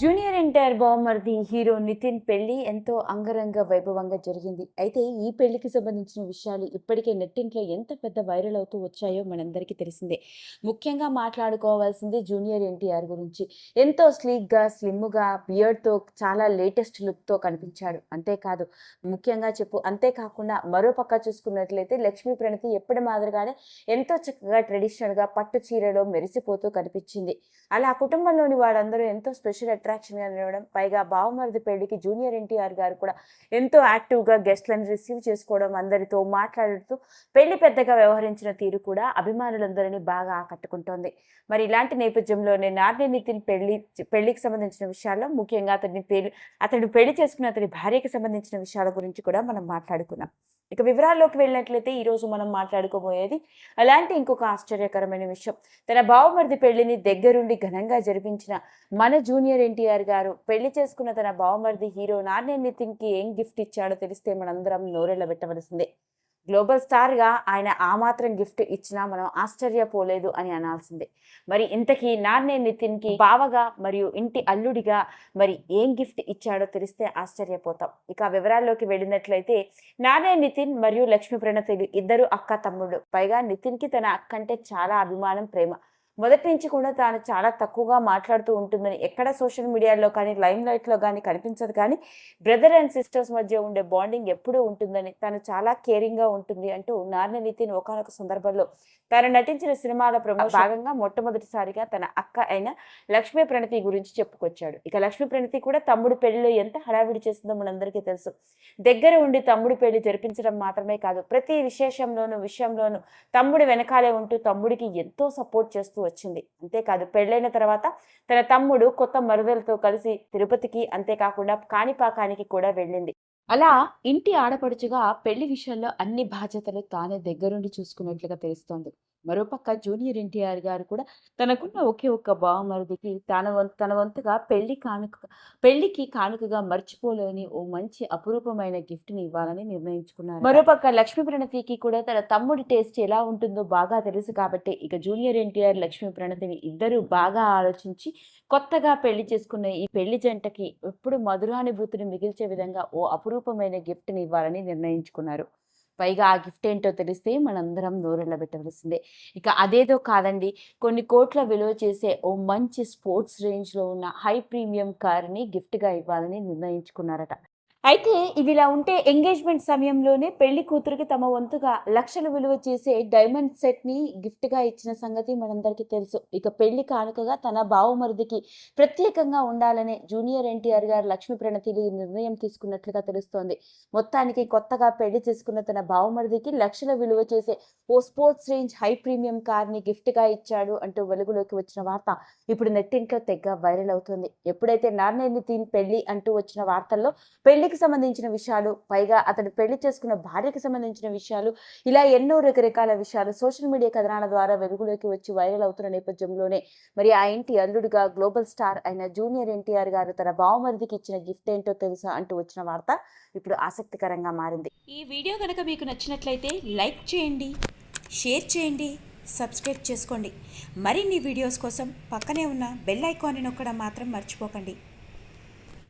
Junior NTR బావమరిది hero Nitin పెళ్ళి ఎంతో అంగరంగ వైభవంగా జరిగింది. అయితే ఈ పెళ్ళికి సంబంధించిన విషయాలు ఇప్పటికే నెట్టింట్లో ఎంత పెద్ద వైరల్ అవుతూ వచ్చాయో మనందరికీ తెలిసిందే. ముఖ్యంగా మాట్లాడుకోవాల్సింది జూనియర్ ఎన్టీఆర్ గురించి. ఎంతో స్లీక్గా స్లిమ్గా బియర్డ్తో చాలా లేటెస్ట్ లుక్తో కనిపించాడు. అంతేకాదు ముఖ్యంగా చెప్పు అంతేకాకుండా మరో పక్క చూసుకున్నట్లయితే లక్ష్మీ ప్రణతి ఎప్పటి మాదిరిగానే ఎంతో చక్కగా ట్రెడిషనల్గా పట్టు చీరలో మెరిసిపోతూ కనిపించింది. అలా కుటుంబంలోని వారందరూ ఎంతో స్పెషల్ అట్రాక్షన్గా నిలవడం పైగా బావమరిది పెళ్ళికి జూనియర్ ఎన్టీఆర్ గారు కూడా ఎంతో యాక్టివ్గా గెస్ట్లను రిసీవ్ చేసుకోవడం అందరితో మాట్లాడుతూ పెళ్ళి పెద్దగా వ్యవహరించిన తీరు కూడా అభిమానులందరినీ బాగా ఆకట్టుకుంటోంది. మరి ఇలాంటి నేపథ్యంలోనే నార్నే నితిన్ పెళ్ళి పెళ్ళికి సంబంధించిన విషయాల్లో ముఖ్యంగా అతని పెళ్ళి అతడు పెళ్ళి చేసుకున్న అతని భార్యకి సంబంధించిన విషయాల గురించి కూడా మనం మాట్లాడుకున్నాం. ఇక వివరాల్లోకి వెళ్ళినట్లయితే ఈరోజు మనం మాట్లాడుకోబోయేది అలాంటి ఇంకొక ఆశ్చర్యకరమైన విషయం. తన బావమరిది పెళ్ళిని దగ్గరుండి ఘనంగా జరిపించిన మన జూనియర్ ఎన్టీఆర్ గారు పెళ్ళి చేసుకున్న తన బావమరిది హీరో నాన్య నితిన్కి ఏం గిఫ్ట్ ఇచ్చాడో తెలిస్తే మనందరం నోరెళ్ళబెట్టవలసిందే. గ్లోబల్ స్టార్గా ఆయన ఆ మాత్రం గిఫ్ట్ ఇచ్చినా మనం ఆశ్చర్యపోలేదు అని అనాల్సిందే. మరి ఇంతకీ నాన్నే నితిన్కి బావగా మరియు ఇంటి అల్లుడిగా మరి ఏం గిఫ్ట్ ఇచ్చాడో తెలిస్తే ఆశ్చర్యపోతాం. ఇక వివరాల్లోకి వెళ్ళినట్లయితే నానే నితిన్ మరియు లక్ష్మీ ప్రణతులు ఇద్దరు అక్క తమ్ముడు పైగా నితిన్కి తన అక్క అంటే చాలా అభిమానం ప్రేమ. మొదటి నుంచి కూడా తాను చాలా తక్కువగా మాట్లాడుతూ ఉంటుందని ఎక్కడ సోషల్ మీడియాలో కానీ లైమ్ లైట్లో కానీ కనిపించదు. కానీ బ్రదర్ అండ్ సిస్టర్స్ మధ్య ఉండే బాండింగ్ ఎప్పుడూ ఉంటుందని తను చాలా కేరింగ్గా ఉంటుంది అంటూ నార్ని నితిన్ ఒకనొక సందర్భంలో తాను నటించిన సినిమాల ప్రమోషన్ భాగంగా మొట్టమొదటిసారిగా తన అక్క అయిన లక్ష్మీ ప్రణతి గురించి చెప్పుకొచ్చాడు. ఇక లక్ష్మీ ప్రణతి కూడా తమ్ముడు పెళ్ళిలో ఎంత హడావిడి చేసిందో మనందరికీ తెలుసు. దగ్గర ఉండి తమ్ముడు పెళ్ళి జరిపించడం మాత్రమే కాదు ప్రతి విశేషంలోనూ విషయంలోనూ తమ్ముడు వెనకాలే ఉంటూ తమ్ముడికి ఎంతో సపోర్ట్ చేస్తూ వచ్చింది. అంతేకాదు పెళ్ళైన తర్వాత తన తమ్ముడు కొత్త మరుదలతో కలిసి తిరుపతికి అంతేకాకుండా కాణిపాకానికి కూడా వెళ్ళింది. అలా ఇంటి ఆడపడుచుగా పెళ్ళి విషయంలో అన్ని బాధ్యతలు తానే దగ్గరుండి చూసుకున్నట్లుగా తెలుస్తోంది. మరోపక్క జూనియర్ ఎన్టీఆర్ గారు కూడా తనకున్న ఒకే ఒక్క బావమరుదికి తన తన వంతుగా పెళ్ళి కానుక పెళ్ళికి కానుకగా మర్చిపోలేని ఓ మంచి అపురూపమైన గిఫ్ట్ని ఇవ్వాలని నిర్ణయించుకున్నారు మరోపక్క లక్ష్మీ ప్రణతికి కూడా తన తమ్ముడి టేస్ట్ ఎలా ఉంటుందో బాగా తెలుసు కాబట్టి ఇక జూనియర్ ఎన్టీఆర్ లక్ష్మీ ప్రణతిని ఇద్దరు బాగా ఆలోచించి కొత్తగా పెళ్ళి చేసుకున్న ఈ పెళ్ళి జంటకి ఎప్పుడు మధురానుభూతిని మిగిల్చే విధంగా ఓ అపురూపమైన గిఫ్ట్ని ఇవ్వాలని నిర్ణయించుకున్నారు. పైగా ఆ గిఫ్ట్ ఏంటో తెలిస్తే మనందరం నోరెళ్ళ పెట్టవలసిందే. ఇక అదేదో కాదండి. కొన్ని కోట్ల విలువ చేసే ఓ మంచి స్పోర్ట్స్ రేంజ్లో ఉన్న హై ప్రీమియం కార్ని గిఫ్ట్గా ఇవ్వాలని నిర్ణయించుకున్నారట. అయితే ఇదిలా ఉంటే ఎంగేజ్మెంట్ సమయంలోనే పెళ్ళి కూతురికి తమ వంతుగా లక్షలు విలువ చేసే డైమండ్ సెట్ని గిఫ్ట్గా ఇచ్చిన సంగతి మనందరికీ తెలుసు. ఇక పెళ్ళి కానుకగా తన బావమరిదికి ప్రత్యేకంగా ఉండాలనే జూనియర్ ఎన్టీఆర్ గారు లక్ష్మీ ప్రణతిలు ఈ నిర్ణయం తీసుకున్నట్లుగా తెలుస్తోంది. మొత్తానికి కొత్తగా పెళ్ళి చేసుకున్న తన బావమరిదికి లక్షల విలువ చేసే ఓ స్పోర్ట్స్ రేంజ్ హై ప్రీమియం కార్ని గిఫ్ట్గా ఇచ్చాడు అంటూ వెలుగులోకి వచ్చిన వార్త ఇప్పుడు నెట్టింట్లో తెగ వైరల్ అవుతుంది. ఎప్పుడైతే నార్నేని తీన్ పెళ్ళి అంటూ వచ్చిన వార్తల్లో పెళ్ళికి సంబంధించిన విషయాలు పైగా అతడు పెళ్ళి చేసుకున్న భార్యకి సంబంధించిన విషయాలు ఇలా ఎన్నో రకరకాల విషయాలు సోషల్ మీడియా కథనాల ద్వారా వెలుగులోకి వచ్చి వైరల్ అవుతున్న నేపథ్యంలోనే మరి ఆ ఇంటి అల్లుడుగా గ్లోబల్ స్టార్ అయిన జూనియర్ ఎన్టీఆర్ గారు తన బావమరిదికి ఇచ్చిన గిఫ్ట్ ఏంటో తెలుసా అంటూ వచ్చిన వార్త ఇప్పుడు ఆసక్తికరంగా మారింది. ఈ వీడియో కనుక మీకు నచ్చినట్లయితే లైక్ చేయండి షేర్ చేయండి సబ్స్క్రైబ్ చేసుకోండి. మరిన్ని వీడియోస్ కోసం పక్కనే ఉన్న బెల్ ఐకాన్ని నొక్కడం మాత్రం మర్చిపోకండి.